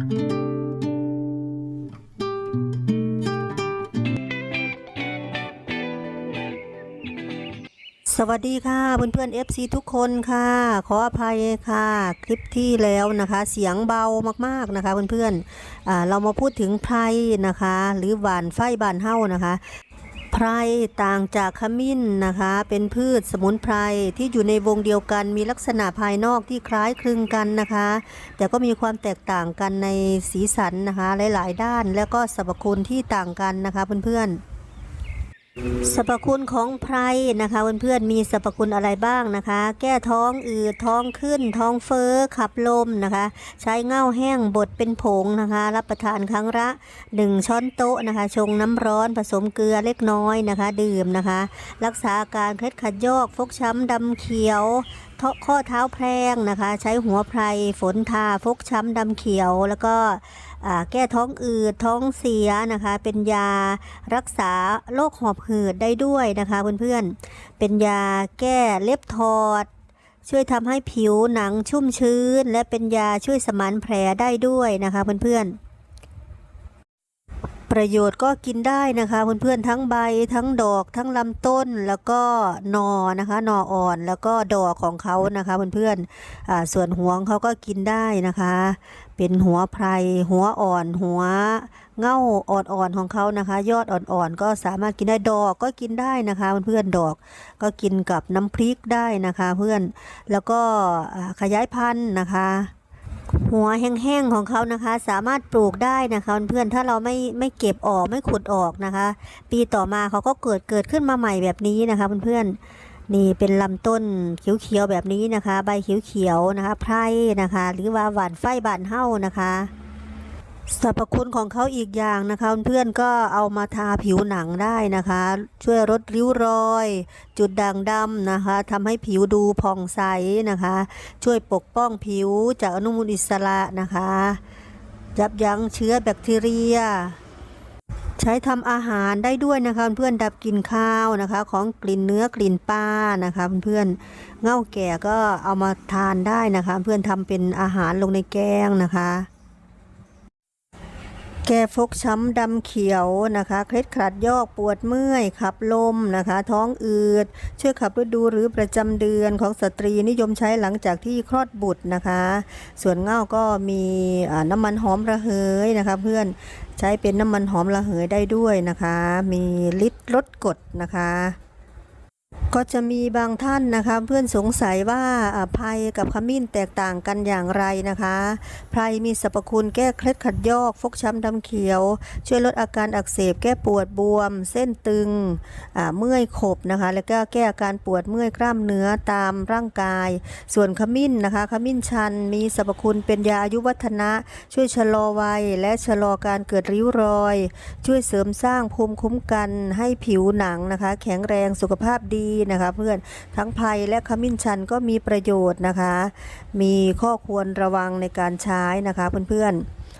สวัสดีค่ะเพื่อนๆ FC ทุกคนค่ะ ขออภัยค่ะ คลิปที่แล้วนะคะ เสียงเบามากๆนะคะเพื่อนๆอ่าเรามาพูดถึงไพรนะคะ หรือหวานไฟบานเฮ้านะคะ ไพรต่างจากขมิ้นนะคะ เป็นพืชสมุนไพรที่อยู่ในวงเดียวกันมีลักษณะภายนอกที่คล้ายคลึงกันนะคะ แต่ก็มีความแตกต่างกันในสีสันนะคะ หลาย ๆ ด้าน แล้วก็สรรพคุณที่ต่างกันนะคะเพื่อนๆ สรรพคุณของไพรนะคะเพื่อนๆมีสรรพคุณอะไรบ้างนะคะ แก้ท้องอืดท้องขึ้น ท้องเฟ้อขับลมนะคะ ใช้เง่าแห้งบดเป็นผงนะคะ รับประทานครั้งละ1ช้อนโต๊ะนะคะ ชงน้ำร้อนผสมเกลือเล็กน้อยนะคะ ดื่มนะคะ รักษาอาการเคล็ดขัดยอกฟกช้ำดำเขียวเทาข้อเท้าแพลงนะคะ ใช้หัวไพรฝนทาฟกช้ำดำเขียวแล้วก็ แก้ท้องอืดท้องเสียนะคะ เป็นยารักษาโรคหอบหืดได้ด้วยนะคะเพื่อนๆ เป็นยาแก้เล็บถอด ช่วยทำให้ผิวหนังชุ่มชื้น และเป็นยาช่วยสมานแผลได้ด้วยนะคะเพื่อนๆ ประโยชน์ก็กินได้นะคะเพื่อนๆทั้งใบทั้งดอกทั้งลำต้นแล้วก็นอนะคะนออ่อนแล้วก็ดอกของเขานะคะเพื่อนๆอ่าส่วนหัวของเขาก็กินได้นะคะ เป็นหัวไพรหัวอ่อนหัวเง่าอ่อนๆของเขานะคะ ยอดอ่อนๆก็สามารถกินได้ดอกก็กินได้นะคะเพื่อนๆดอกก็กินกับน้ำพริกได้นะคะ เพื่อนแล้วก็ขยายพันธุ์นะคะ หัวแห้งๆของเขานะคะ สามารถปลูกได้นะคะเพื่อนถ้าเราไม่ไม่เก็บออกไม่ขุดออกนะคะ ปีต่อมาเขาก็เกิดเกิดขึ้นมาใหม่แบบนี้นะคะเพื่อนๆนี่เป็นลำต้นเขียวๆแบบนี้นะคะ ใบเขียวๆนะคะไพรนะคะ หรือว่าหวานไฟบานเห่านะคะ สรรพคุณของเขาอีกอย่างนะคะเพื่อนก็เอามาทาผิวหนังได้นะคะ ช่วยลดริ้วรอย จุดด่างดำนะคะทำให้ผิวดูผ่องใสนะคะ ช่วยปกป้องผิวจากอนุมูลอิสระนะคะยับยั้งเชื้อแบคทีเรีย ใช้ทำอาหารได้ด้วยนะคะเพื่อนดับกลิ่นข้าวนะคะ ของกลิ่นเนื้อกลิ่นปลานะคะเพื่อนเง่าแก่ก็เอามาทานได้นะคะ เพื่อนทำเป็นอาหารลงในแกงนะคะ แก้ฟกช้ำดำเขียวนะคะ เคล็ดขัดยอกปวดเมื่อยขับลมนะคะ ท้องอืดช่วยขับฤดูหรือประจำเดือนของสตรีนิยมใช้หลังจากที่คลอดบุตรนะคะ ส่วนเง่าก็มีน้ำมันหอมระเหยนะคะ เพื่อนใช้เป็นน้ำมันหอมระเหยได้ด้วยนะคะ มีฤทธิ์ลดกดนะคะ ก็จะมีบางท่านนะคะเพื่อนสงสัยว่าอ่าไพรกับขมิ้นแตกต่างกันอย่างไรนะคะไพรมีสรรพคุณแก้เคล็ดขัดยอกฟกช้ำดำเขียว ช่วยลดอาการอักเสบแก้ปวดบวม เส้นตึงเมื่อยขบนะคะ แล้วก็แก้อาการปวดเมื่อยกล้ามเนื้อตามร่างกาย ส่วนขมิ้นนะคะขมิ้นชันมีสรรพคุณเป็นยาอายุวัฒนะ ช่วยชะลอวัย และชะลอการเกิดริ้วรอย ช่วยเสริมสร้างภูมิคุ้มกันให้ผิวหนังนะคะ แข็งแรงสุขภาพดีนะคะเพื่อนทั้งไพรและขมิ้นชันก็มีประโยชน์นะคะ มีข้อควรระวังในการใช้นะคะเพื่อน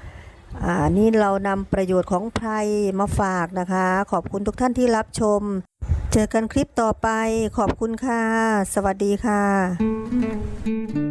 ๆอ่านี่เรานำประโยชน์ของไพรมาฝากนะคะ ขอบคุณทุกท่านที่รับชม เจอกันคลิปต่อไปขอบคุณค่ะ สวัสดีค่ะ